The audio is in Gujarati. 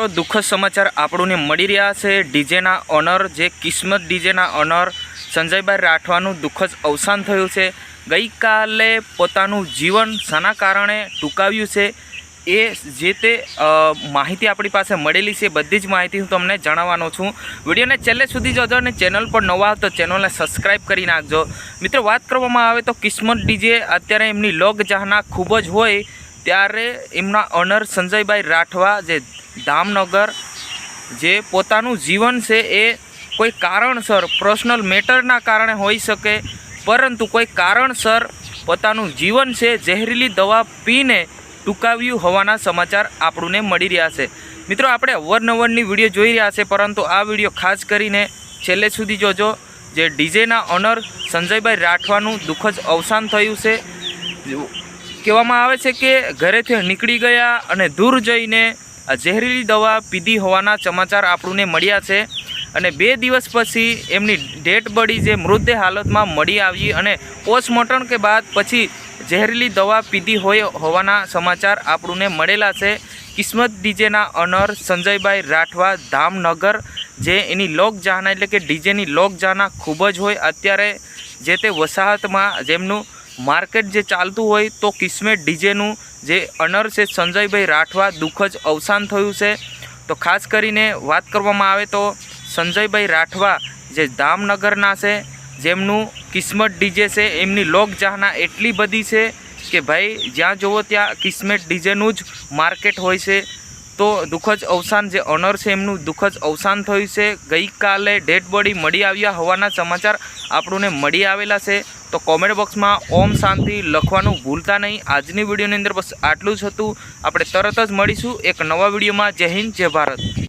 તો દુઃખદ સમાચાર આપણને મળી રહ્યા છે. ડીજેના ઓનર, જે કિસ્મત ડીજેના ઓનર સંજયભાઈ રાઠવાનું દુઃખદ અવસાન થયું છે. ગઈકાલે પોતાનું જીવન શાના કારણે ટૂંકાવ્યું છે. એ જે તે માહિતી આપણી પાસે મળેલી છે, બધી જ માહિતી હું તમને જણાવવાનો છું. વિડીયોને છેલ્લે સુધી જોજો અને ચેનલ પર નવા તો ચેનલને સબસ્ક્રાઈબ કરી નાખજો. મિત્રો, વાત કરવામાં આવે તો કિસ્મત ડીજે અત્યારે એમની લોક જાહના ખૂબ જ હોય. ત્યારે એમના ઓનર સંજયભાઈ રાઠવા જે ધામનગર જે પોતાનું જીવન છે એ કોઈ કારણસર પર્સનલ મેટરના કારણે હોઈ શકે, પરંતુ કોઈ કારણસર પોતાનું જીવન છે ઝેરીલી દવા પીને ટૂંકાવ્યું હોવાના સમાચાર આપણને મળી રહ્યા છે. મિત્રો, આપણે અવરનવરની વીડિયો જોઈ રહ્યા છે, પરંતુ આ વીડિયો ખાસ કરીને છેલ્લે સુધી જોજો, જે ડીજેના ઓનર સંજયભાઈ રાઠવાનું દુઃખદ અવસાન થયું છે. કહેવામાં આવે છે કે ઘરેથી નીકળી ગયા અને દૂર જઈને ઝેરીલી દવા પીધી હોવાના સમાચાર આપણને મળ્યા છે. અને બે દિવસ પછી એમની ડેડ બોડી જે મૃતદેહ હાલતમાં મળી આવી અને પોસ્ટમોર્ટમ કે બાદ પછી ઝેરીલી દવા પીધી હોય હોવાના સમાચાર આપણને મળેલા છે. કિસ્મત ડીજેના ઓનર સંજયભાઈ રાઠવા ધામનગર, જે એની લોકજાહના એટલે કે ડીજેની લોકજાહના ખૂબ જ હોય. અત્યારે જે તે વસાહતમાં જેમનું માર્કેટ જે ચાલતું હોય તો કિસ્મેટ ડીજેનું જે અનર છે સંજયભાઈ રાઠવા દુઃખદ અવસાન થયું છે. તો ખાસ કરીને વાત કરવામાં આવે તો સંજયભાઈ રાઠવા જે દામનગરના છે, જેમનું કિસ્મત ડીજે છે, એમની લોકચાહના એટલી બધી છે કે ભાઈ જ્યાં જુઓ ત્યાં કિસ્મેટ ડીજેનું જ માર્કેટ હોય છે. તો દુઃખદ અવસાન જે ઓનર છે એમનું દુઃખદ અવસાન થયું છે. ગઈકાલે ડેડ બોડી મળી આવ્યા હોવાના સમાચાર આપણને મળી આવેલા છે. તો કોમેન્ટ બોક્સમાં ઓમ શાંતિ લખવાનું ભૂલતા નહીં. આજની વિડીયોની અંદર બસ આટલું જ હતું. આપણે તરત જ મળીશું એક નવા વિડીયોમાં. જય હિન્દ, જય ભારત.